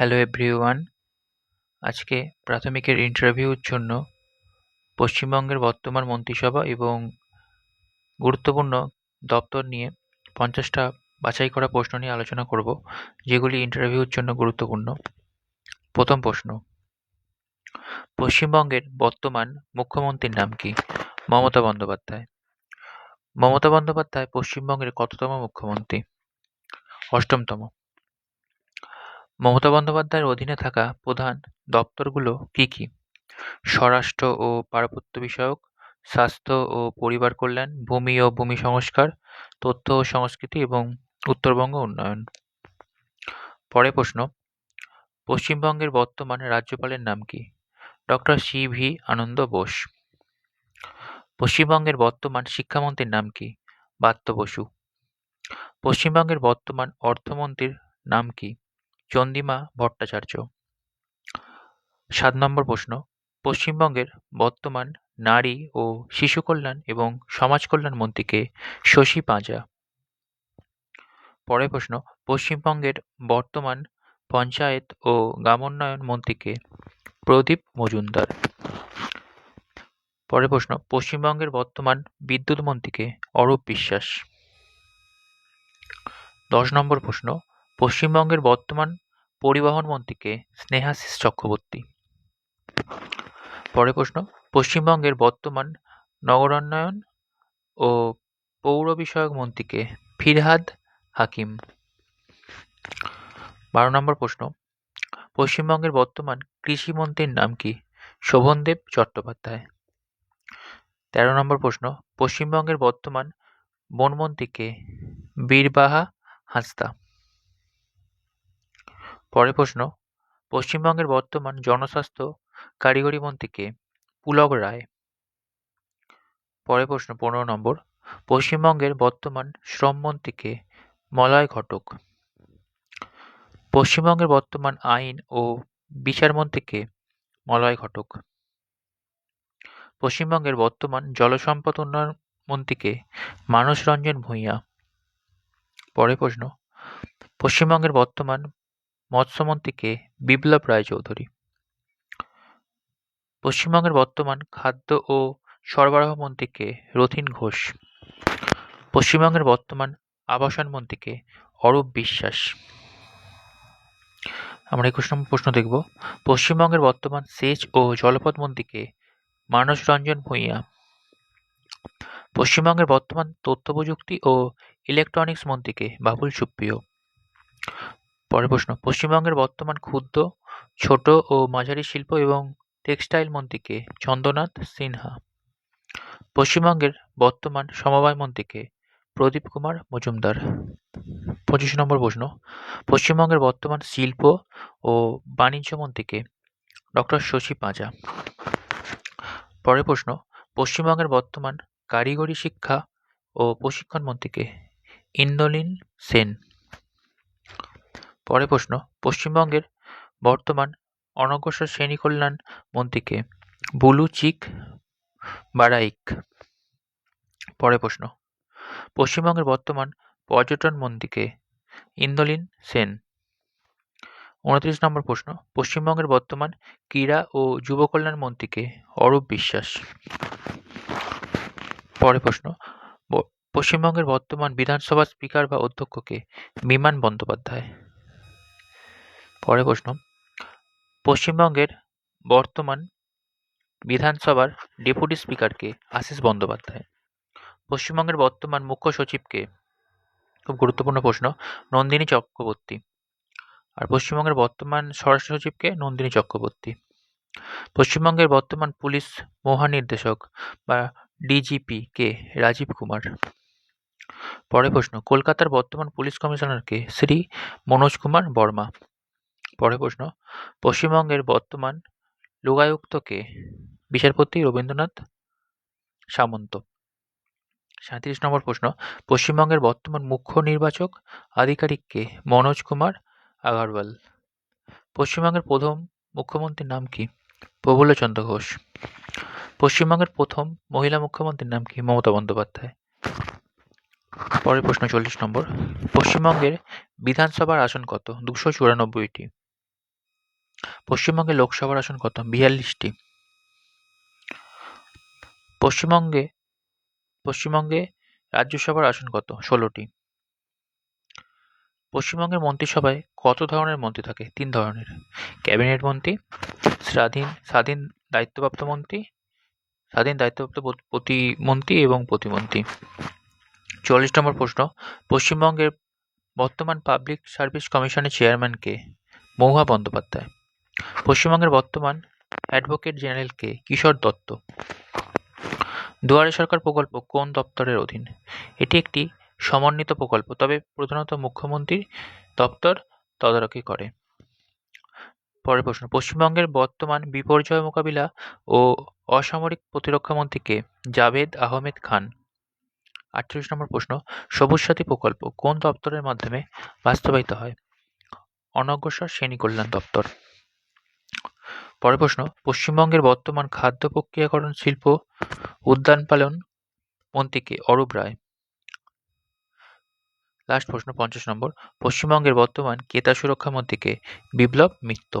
Hello everyone আজকে প্রাথমিকের ইন্টারভিউর জন্য পশ্চিমবঙ্গের বর্তমান মন্ত্রিসভা এবং গুরুত্বপূর্ণ দপ্তর নিয়ে পঞ্চাশটা বাছাই করা প্রশ্ন নিয়ে আলোচনা করব, যেগুলি ইন্টারভিউর জন্য গুরুত্বপূর্ণ। প্রথম প্রশ্ন, পশ্চিমবঙ্গের বর্তমান মুখ্যমন্ত্রীর নাম কি? মমতা বন্দ্যোপাধ্যায়। মমতা বন্দ্যোপাধ্যায় পশ্চিমবঙ্গের কততম মুখ্যমন্ত্রী? অষ্টমতম। মমতা বন্দ্যোপাধ্যায়ের অধীনে থাকা প্রধান দপ্তরগুলো কী কী? স্বরাষ্ট্র ও পার্বত্য বিষয়ক, স্বাস্থ্য ও পরিবার কল্যাণ, ভূমি ও ভূমি সংস্কার, তথ্য ও সংস্কৃতি এবং উত্তরবঙ্গ উন্নয়ন। পরে প্রশ্ন, পশ্চিমবঙ্গের বর্তমান রাজ্যপালের নাম কি? Doctor C V Ananda Bose. পশ্চিমবঙ্গের বর্তমান শিক্ষামন্ত্রীর নাম কি? বাত্য বসু। পশ্চিমবঙ্গের বর্তমান অর্থমন্ত্রীর নাম কি? চন্দিমা ভট্টাচার্য। সাত নম্বর প্রশ্ন। পশ্চিমবঙ্গের বর্তমান নারী ও শিশু কল্যাণ এবং সমাজ কল্যাণ মন্ত্রীকে শশী পাঁজা। পরের প্রশ্ন। পশ্চিমবঙ্গের বর্তমান পঞ্চায়েত ও গ্রামোন্নয়ন মন্ত্রীকে প্রদীপ মজুমদার। পরের প্রশ্ন। পশ্চিমবঙ্গের বর্তমান বিদ্যুৎ মন্ত্রীকে অরূপ বিশ্বাস। দশ নম্বর প্রশ্ন। পশ্চিমবঙ্গের বর্তমান পরিবহন মন্ত্রীকে স্নেহাশিস চক্রবর্তী। পরের প্রশ্ন, পশ্চিমবঙ্গের বর্তমান নগরান্নয়ন ও পৌর বিষয়ক মন্ত্রীকে ফিরহাদ হাকিম। বারো নম্বর প্রশ্ন, পশ্চিমবঙ্গের বর্তমান কৃষিমন্ত্রীর নাম কি? শোভনদেব চট্টোপাধ্যায়। তেরো নম্বর প্রশ্ন, পশ্চিমবঙ্গের বর্তমান বনমন্ত্রীকে বীরবাহা হাঁসদা। পরের প্রশ্ন, পশ্চিমবঙ্গের বর্তমান জনস্বাস্থ্য কারিগরি মন্ত্রীকে পুলক রায়। পরের প্রশ্ন, পনেরো নম্বর, পশ্চিমবঙ্গের বর্তমান শ্রমমন্ত্রীকে মলয় ঘটক। পশ্চিমবঙ্গের বর্তমান আইন ও বিচারমন্ত্রীকে মলয় ঘটক। পশ্চিমবঙ্গের বর্তমান জলসম্পদ উন্নয়ন মন্ত্রীকে মানস রঞ্জন ভূঁইয়া। পরের প্রশ্ন, পশ্চিমবঙ্গের বর্তমান মৎস্যমন্ত্রীকে বিপ্লব রায়চৌধুরী। পশ্চিমবঙ্গের বর্তমান খাদ্য ও সরবরাহ মন্ত্রীকে রথীন ঘোষ। পশ্চিমবঙ্গের বর্তমান আবাসন মন্ত্রীকে অরূপ বিশ্বাস। আমরা একুশ নম্বর প্রশ্ন দেখব। পশ্চিমবঙ্গের বর্তমান সেচ ও জলপথ মন্ত্রীকে মানস রঞ্জন ভূঁইয়া। পশ্চিমবঙ্গের বর্তমান তথ্য প্রযুক্তি ও ইলেকট্রনিক্স মন্ত্রীকে বাবুল সুপ্রিয়। পরের প্রশ্ন, পশ্চিমবঙ্গের বর্তমান ক্ষুদ্র, ছোট ও মাঝারি শিল্প এবং টেক্সটাইল মন্ত্রীকে চন্দ্রনাথ সিনহা। পশ্চিমবঙ্গের বর্তমান সমবায় মন্ত্রীকে প্রদীপ কুমার মজুমদার। পঁচিশ নম্বর প্রশ্ন, পশ্চিমবঙ্গের বর্তমান শিল্প ও বাণিজ্য মন্ত্রীকে ডক্টর শশী পাঁজা। পরের প্রশ্ন, পশ্চিমবঙ্গের বর্তমান কারিগরি শিক্ষা ও প্রশিক্ষণ মন্ত্রীকে ইন্দ্রনীল সেন। পরের প্রশ্ন, পশ্চিমবঙ্গের বর্তমান অনগ্রসর শ্রেণি কল্যাণ মন্ত্রীকে বুলু চিক বারাইক? পরের প্রশ্ন, পশ্চিমবঙ্গের বর্তমান পর্যটন মন্ত্রীকে ইন্দ্রলীন সেন? উনত্রিশ নম্বর প্রশ্ন, পশ্চিমবঙ্গের বর্তমান ক্রীড়া ও যুব কল্যাণ মন্ত্রীকে অরূপ বিশ্বাস? পরের প্রশ্ন পশ্চিমবঙ্গের বর্তমান বিধানসভার স্পিকার বা অধ্যক্ষকে বিমান বন্দ্যোপাধ্যায়? পরের প্রশ্ন। পশ্চিমবঙ্গের বর্তমান বিধানসভার ডেপুটি স্পিকারকে আশিস বন্দ্যোপাধ্যায়। পশ্চিমবঙ্গের বর্তমান মুখ্য সচিবকে খুব গুরুত্বপূর্ণ প্রশ্ন, নন্দিনী চক্রবর্তী। আর পশ্চিমবঙ্গের বর্তমান স্বরাষ্ট্র সচিবকে নন্দিনী চক্রবর্তী। পশ্চিমবঙ্গের বর্তমান পুলিশ মহানির্দেশক বা ডিজিপি কে রাজীব কুমার। পরের প্রশ্ন, কলকাতার বর্তমান পুলিশ কমিশনারকে শ্রী মনোজ কুমার বর্মা। পরের প্রশ্ন, পশ্চিমবঙ্গের বর্তমান লোকায়ুক্তকে বিচারপতি রবীন্দ্রনাথ সামন্ত। সাঁত্রিশ নম্বর প্রশ্ন, পশ্চিমবঙ্গের বর্তমান মুখ্য নির্বাচক আধিকারিককে মনোজ কুমার আগারওয়াল। পশ্চিমবঙ্গের প্রথম মুখ্যমন্ত্রীর নাম কি? প্রফুল্লচন্দ্র ঘোষ। পশ্চিমবঙ্গের প্রথম মহিলা মুখ্যমন্ত্রীর নাম কি? মমতা বন্দ্যোপাধ্যায়। পরের প্রশ্ন চল্লিশ নম্বর, পশ্চিমবঙ্গের বিধানসভার আসন কত? দুশো চুরানব্বইটি। পশ্চিমবঙ্গে লোকসভার আসন কত? বিয়াল্লিশটি। পশ্চিমবঙ্গে পশ্চিমবঙ্গে রাজ্যসভার আসন কত? ষোলোটি। পশ্চিমবঙ্গের মন্ত্রিসভায় কত ধরনের মন্ত্রী থাকে? তিন ধরনের। ক্যাবিনেট মন্ত্রী, স্বাধীন স্বাধীন দায়িত্বপ্রাপ্ত মন্ত্রী, স্বাধীন দায়িত্বপ্রাপ্ত প্রতিমন্ত্রী এবং প্রতিমন্ত্রী। চল্লিশ নম্বর প্রশ্ন, পশ্চিমবঙ্গের বর্তমান পাবলিক সার্ভিস কমিশনের চেয়ারম্যান কে? মহুয়া বন্দ্যোপাধ্যায়। পশ্চিমবঙ্গের বর্তমান অ্যাডভোকেট জেনারেল কে? কিশোর দত্ত। দুয়ারে সরকার প্রকল্প কোন দপ্তরের অধীন? এটি একটি সমন্বিত প্রকল্প, তবে প্রধানত মুখ্যমন্ত্রীর দপ্তর তদারকি করে। পরের প্রশ্ন, পশ্চিমবঙ্গের বর্তমান বিপর্যয় মোকাবিলা ও অসামরিক প্রতিরক্ষা মন্ত্রী কে? জাভেদ আহমেদ খান। আটচল্লিশ নম্বর প্রশ্ন সবুজ সাথী প্রকল্প কোন দপ্তরের মাধ্যমে বাস্তবায়িত হয়? অনগ্রসর শ্রেণি কল্যাণ দপ্তর। পরের প্রশ্ন, পশ্চিমবঙ্গের বর্তমান খাদ্য প্রক্রিয়াকরণ শিল্প উদ্যান পালন মন্ত্রীকে অরূপ রায়। লাস্ট প্রশ্ন, পঞ্চাশ নম্বর, পশ্চিমবঙ্গের বর্তমান ক্রেতা সুরক্ষা মন্ত্রীকে বিপ্লব মিত্র।